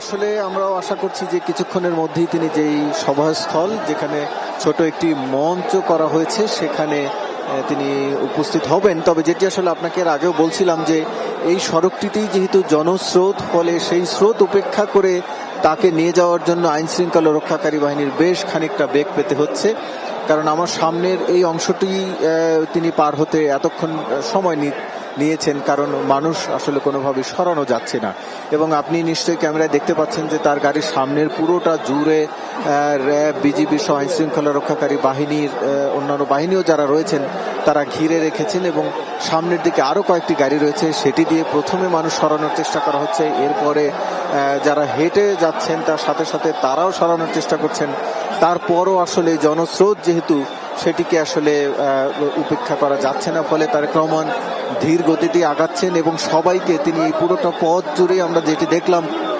আসলে আমরাও আশা করছি যে কিছুক্ষণের মধ্যেই তিনি যেই সভাস্থল, যেখানে ছোট একটি মঞ্চ করা হয়েছে, সেখানে তিনি উপস্থিত হবেন। তবে যেটি আসলে আপনাকে আগেও বলছিলাম যে, এই সড়কটিতেই যেহেতু জনস্রোত, ফলে সেই স্রোত উপেক্ষা করে তাকে নিয়ে যাওয়ার জন্য আইন শৃঙ্খলা রক্ষাকারী বাহিনীর বেশ খানিকটা বেগ পেতে হচ্ছে। কারণ আমার সামনের এই অংশটি তিনি পার হতে এতক্ষণ সময় নিয়েছেন, কারণ মানুষ আসলে কোনোভাবে সরানো যাচ্ছে না। এবং আপনি নিশ্চয়ই ক্যামেরায় দেখতে পাচ্ছেন যে তার গাড়ির সামনের পুরোটা জুড়ে র্যাব, বিজিবি সহ আইন শৃঙ্খলা রক্ষাকারী বাহিনীর অন্যান্য বাহিনীও যারা রয়েছেন, তারা ঘিরে রেখেছেন এবং সামনের দিকে আরও কয়েকটি গাড়ি রয়েছে, সেটি দিয়ে প্রথমে মানুষ সরানোর চেষ্টা করা হচ্ছে। এরপরে যারা হেঁটে যাচ্ছেন, তার সাথে সাথে তারাও সরানোর চেষ্টা করছেন। তারপরও আসলে জনস্রোত যেহেতু সেটিকে আসলে উপেক্ষা করা যাচ্ছে না, ফলে তার ক্রমান ধীর গতিতে আগাচ্ছেন এবং সবাইকে তিনি পুরোটা পথ জুড়ে আমরা যেটি দেখলাম